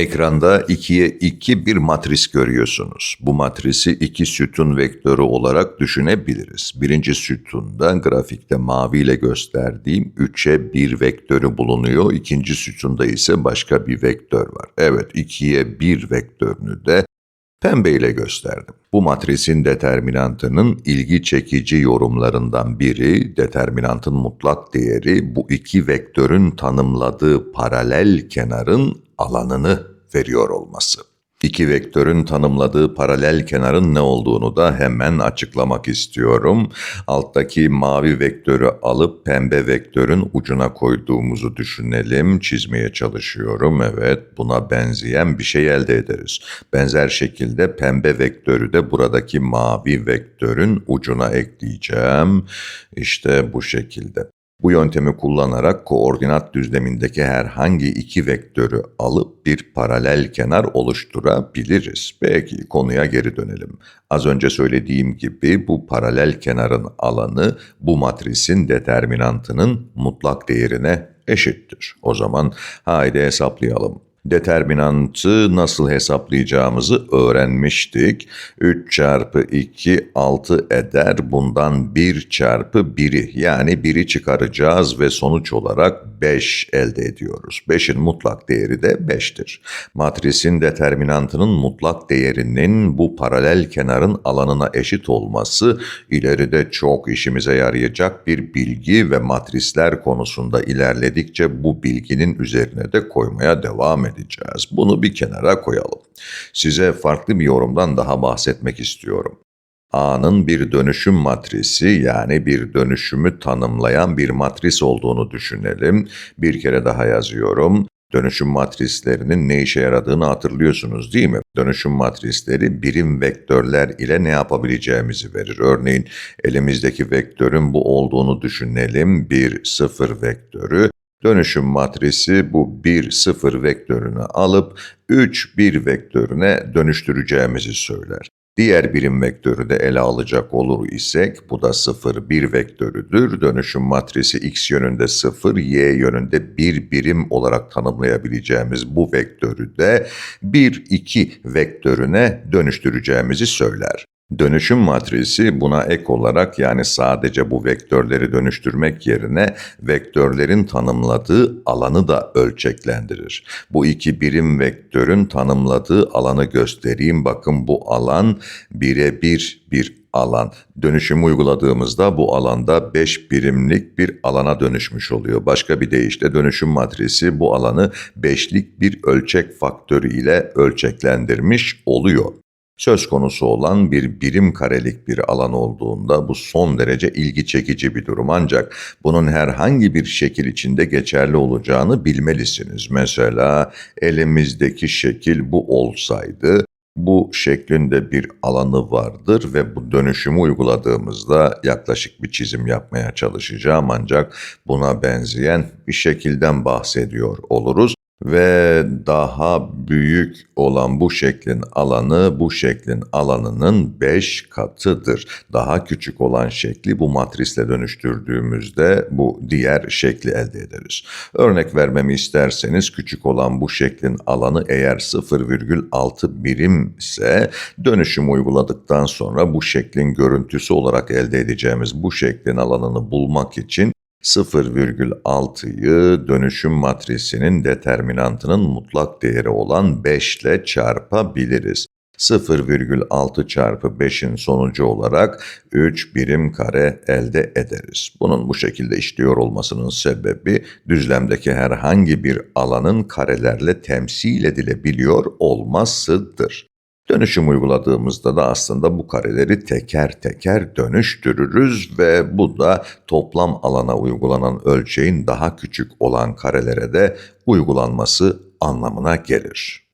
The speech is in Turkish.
Ekranda 2'ye 2 bir matris görüyorsunuz. Bu matrisi iki sütun vektörü olarak düşünebiliriz. Birinci sütunda grafikte maviyle gösterdiğim 3'e 1 vektörü bulunuyor. İkinci sütunda ise başka bir vektör var. Evet 2'ye 1 vektörünü de pembeyle gösterdim. Bu matrisin determinantının ilgi çekici yorumlarından biri, determinantın mutlak değeri bu iki vektörün tanımladığı paralel kenarın alanını veriyor olması. İki vektörün tanımladığı paralel kenarın ne olduğunu da hemen açıklamak istiyorum. Alttaki mavi vektörü alıp pembe vektörün ucuna koyduğumuzu düşünelim. Çizmeye çalışıyorum. Evet buna benzeyen bir şey elde ederiz. Benzer şekilde pembe vektörü de buradaki mavi vektörün ucuna ekleyeceğim. İşte bu şekilde. Bu yöntemi kullanarak koordinat düzlemindeki herhangi iki vektörü alıp bir paralel kenar oluşturabiliriz. Peki konuya geri dönelim. Az önce söylediğim gibi bu paralel kenarın alanı bu matrisin determinantının mutlak değerine eşittir. O zaman haydi hesaplayalım. Determinantı nasıl hesaplayacağımızı öğrenmiştik. 3 çarpı 2 6 eder. Bundan 1 çarpı 1'i yani 1'i çıkaracağız ve sonuç olarak 5 elde ediyoruz. 5'in mutlak değeri de 5'tir. Matrisin determinantının mutlak değerinin bu paralel kenarın alanına eşit olması ileride çok işimize yarayacak bir bilgi ve matrisler konusunda ilerledikçe bu bilginin üzerine de koymaya devam edeceğiz. Bunu bir kenara koyalım. Size farklı bir yorumdan daha bahsetmek istiyorum. A'nın bir dönüşüm matrisi yani bir dönüşümü tanımlayan bir matris olduğunu düşünelim. Bir kere daha yazıyorum. Dönüşüm matrislerinin ne işe yaradığını hatırlıyorsunuz değil mi? Dönüşüm matrisleri birim vektörler ile ne yapabileceğimizi verir. Örneğin elimizdeki vektörün bu olduğunu düşünelim. Bir sıfır vektörü. Dönüşüm matrisi bu 1 0 vektörünü alıp 3 1 vektörüne dönüştüreceğimizi söyler. Diğer birim vektörü de ele alacak olur isek bu da 0 1 vektörüdür. Dönüşüm matrisi x yönünde 0, y yönünde 1 birim olarak tanımlayabileceğimiz bu vektörü de 1 2 vektörüne dönüştüreceğimizi söyler. Dönüşüm matrisi buna ek olarak yani sadece bu vektörleri dönüştürmek yerine vektörlerin tanımladığı alanı da ölçeklendirir. Bu iki birim vektörün tanımladığı alanı göstereyim. Bakın bu alan birebir bir alan. Dönüşümü uyguladığımızda bu alanda 5 birimlik bir alana dönüşmüş oluyor. Başka bir deyişle dönüşüm matrisi bu alanı 5'lik bir ölçek faktörü ile ölçeklendirmiş oluyor söz konusu olan bir birim karelik bir alan olduğunda bu son derece ilgi çekici bir durum. Ancak bunun herhangi bir şekil içinde geçerli olacağını bilmelisiniz. Mesela elimizdeki şekil bu olsaydı bu şeklinde bir alanı vardır ve bu dönüşümü uyguladığımızda yaklaşık bir çizim yapmaya çalışacağım. Ancak buna benzeyen bir şekilden bahsediyor oluruz ve daha büyük olan bu şeklin alanı bu şeklin alanının 5 katıdır. Daha küçük olan şekli bu matrisle dönüştürdüğümüzde bu diğer şekli elde ederiz. Örnek vermemi isterseniz küçük olan bu şeklin alanı eğer 0,6 birim ise dönüşüm uyguladıktan sonra bu şeklin görüntüsü olarak elde edeceğimiz bu şeklin alanını bulmak için 0,6'yı dönüşüm matrisinin determinantının mutlak değeri olan 5 ile çarpabiliriz. 0,6 çarpı 5'in sonucu olarak 3 birim kare elde ederiz. Bunun bu şekilde işliyor olmasının sebebi düzlemdeki herhangi bir alanın karelerle temsil edilebiliyor olmasıdır. Dönüşüm uyguladığımızda da aslında bu kareleri teker teker dönüştürürüz ve bu da toplam alana uygulanan ölçeğin daha küçük olan karelere de uygulanması anlamına gelir.